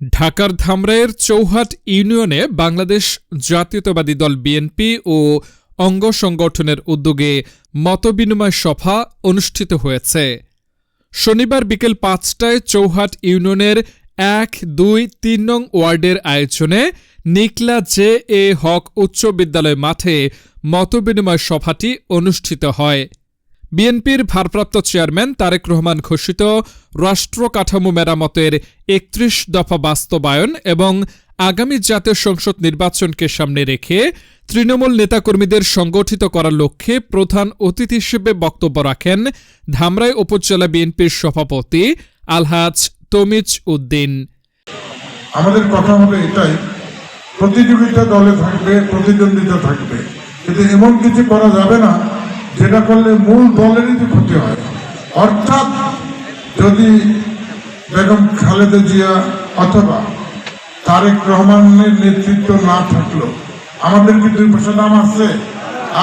ঢাকার ধামরাইয়ের চৌহাট ইউনিয়নে বাংলাদেশ জাতীয়তাবাদী দল বিএনপি ও অঙ্গ সংগঠনের উদ্যোগে মতবিনিময় সভা অনুষ্ঠিত হয়েছে। শনিবার বিকেল পাঁচটায় চৌহাট ইউনিয়নের এক, দুই, তিন নং ওয়ার্ডের আয়োজনে নিকলা জে এ হক উচ্চ বিদ্যালয় মাঠে মতবিনিময় সভাটি অনুষ্ঠিত হয়। বিএনপির ভারপ্রাপ্ত চেয়ারম্যান তারেক রহমান ঘোষিত রাষ্ট্র কাঠামো মেরামতের একত্রিশ দফা বাস্তবায়ন এবং আগামী জাতীয় সংসদ নির্বাচনকে সামনে রেখে তৃণমূল নেতাকর্মীদের সংগঠিত করার লক্ষ্যে প্রধান অতিথি হিসেবে বক্তব্য রাখেন ধামরাই উপজেলা বিএনপির সভাপতি আলহাজ তমিজ উদ্দিন। আমাদের কথা হবে এটাই, প্রতিযোগিতা দলে থাকবে, প্রতিদ্বন্দ্বিতা থাকবে। কিন্তু এমন কিছু করা যাবে না যেটা করলে মূল দলেরই যে ক্ষতি হয়। অর্থাৎ যদি বেগম খালেদা জিয়া অথবা তারেক রহমানের নেতৃত্ব না থাকল আমাদের কি দুই পয়সা দাম আছে?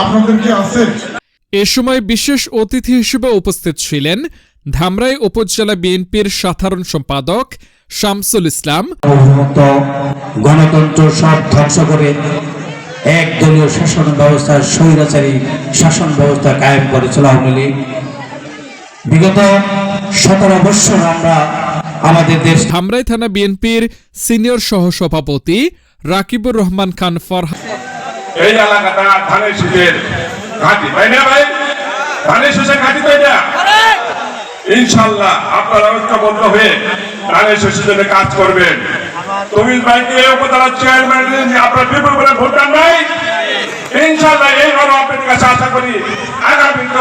আপনাদের কি আছে? এ সময় বিশেষ অতিথি হিসেবে উপস্থিত ছিলেন ধামরাই উপজেলা বিএনপির সাধারণ সম্পাদক শামসুল ইসলাম। গণতন্ত্র সব ধ্বংস করে একদলীয় শাসন ব্যবস্থার স্বৈরাচারী শাসন ব্যবস্থা কায়েম করেছিল আওয়ামী লীগ। বিগত সতেরো বৎসর আমরা আমাদের দেশ ধামরাই থানা বিএনপির সিনিয়র সহসভাপতি রাকিবুর রহমান খান ফরহাদ এই এলাকাটা ধানের ঘাঁটি তাই না ভাই? ধানের শীষের ঘাঁটি তো এটা। ইনশাল্লাহ আপনারা ঐক্যবদ্ধ হয়ে ধানের জন্য কাজ করবেন। তুমি ভাইকে উপজেলা চেয়ারম্যান আপনার বিপুল করে ভোট দেন নাই ইনশাল্লাহ এই হলো আপনাদের কাছে আশা করি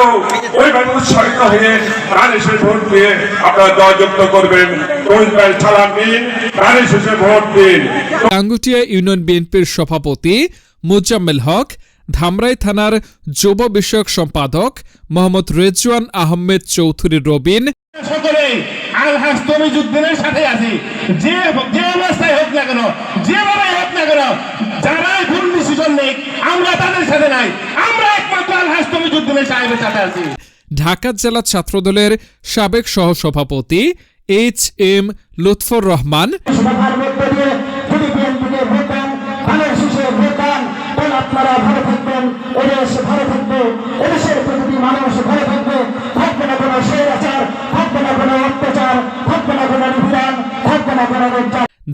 আগামীতেও ওইভাবে উৎসাহিত হয়ে ধানের শীষ ভোট দিয়ে আপনারা জয়যুক্ত করবেন। তুমি ভাই সালাম দিন ভোট দিন। টাঙ্গুটিয়া ইউনিয়ন বিএনপির সভাপতি মুজাম্মেল হক ধামরাই থানার যুব বিষয়ক সম্পাদক মোহাম্মদ রেজওয়ান আহমেদ চৌধুরী রবিন। সকলে আলহাজ তমিজুদ্দিনের সাথে আছি। যে যে অবস্থায় হোক না কেন যেভাবে হোক না কেন যারাই ভুল ডিসিশন নেই আমরা তাদের সাথে নাই। আমরা একমাত্র আলহাজ তমিজুদ্দিনের সাহেবের সাথে আছি ঢাকা জেলা ছাত্রদলের সাবেক সহসভাপতি এইচ এম লুৎফর রহমান। সভার মধ্যে দিয়ে যদি বিএনপিকে ভোট দেন ধানের শীষে ভোট দেন তাহলে আপনারা ভালো থাকবেন এদেশ ভালো থাকবে এদেশের প্রতিটি মানুষ ভালো থাকবে। থাকবে না কোনো স্বৈরাচার থাকবে না কোনো অত্যাচার থাকবে না কোনো নিপীড়ন থাকবে না কোনো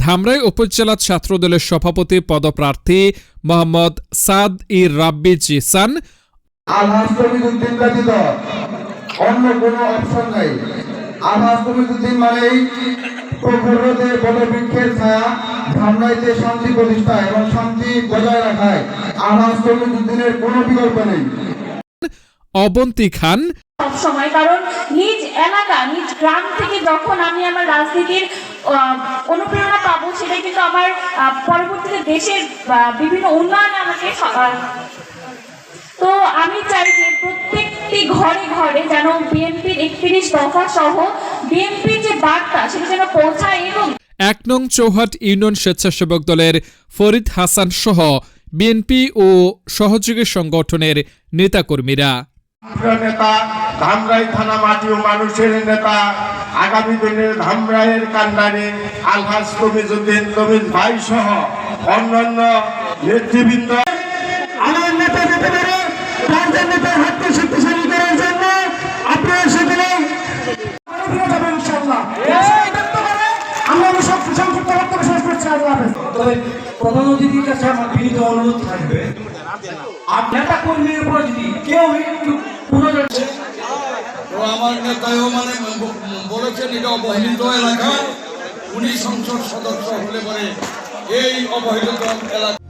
ধামরাই উপজেলা ছাত্রদলের সভাপতি পদপ্রার্থী মোহাম্মদ সাদ ই রাব্বি জিসান আলহাজ তমিজুদ্দিন ব্যতীত অন্য কোনো অপশন নাই। আলহাজ তমিজুদ্দিন মানেই প্রখর রোদে বটবৃক্ষের ছায়া ধামরাইতে শান্তি প্রতিষ্ঠা এবং শান্তি বজায় রাখায় কোনো বিকল্প নেই। অবন্তী খান। সময় কারণ নিজ এলাকা নিজ গ্রাম থেকে যখন আমি আমার রাজনীতির আহ, অনুপ্রেরণা পাবো সেটা কিন্তু আমার আহ, পরবর্তীতে দেশের আহ, বিভিন্ন উন্নয়নে আমাকে তো আমি চাই যে প্রত্যেকটি ঘরে ঘরে যেন বিএনপির একত্রিশ দফা সহ বিএনপির যে বার্তা সেটা যেন পৌঁছায় এবং এক নং চৌহাট ইউনিয়ন স্বেচ্ছাসেবক দলের ফরিদ হাসান সহ বিএনপি ও সহযোগী সংগঠনের নেতাকর্মীরা। নেতা ধামরাই থানা মাটি ও মানুষের নেতা আগামী দিনের ধামরাইয়ের কান্ডারে আলহাজ তমিজুদ্দিন তমিজ ভাই সহ অন্যান্য নেতৃবৃন্দ তবে প্রধান অতিথির কাছে আমার বিনীত অনুরোধ থাকবে। আর নেতা কর্মীর উপর যদি কেউ একটু পুনর্জন তো আমার নেতাও মানে বলেছেন এটা অবহেলিত এলাকা। উনি সংসদ সদস্য হলে পরে এই অবহেলিত এলাকা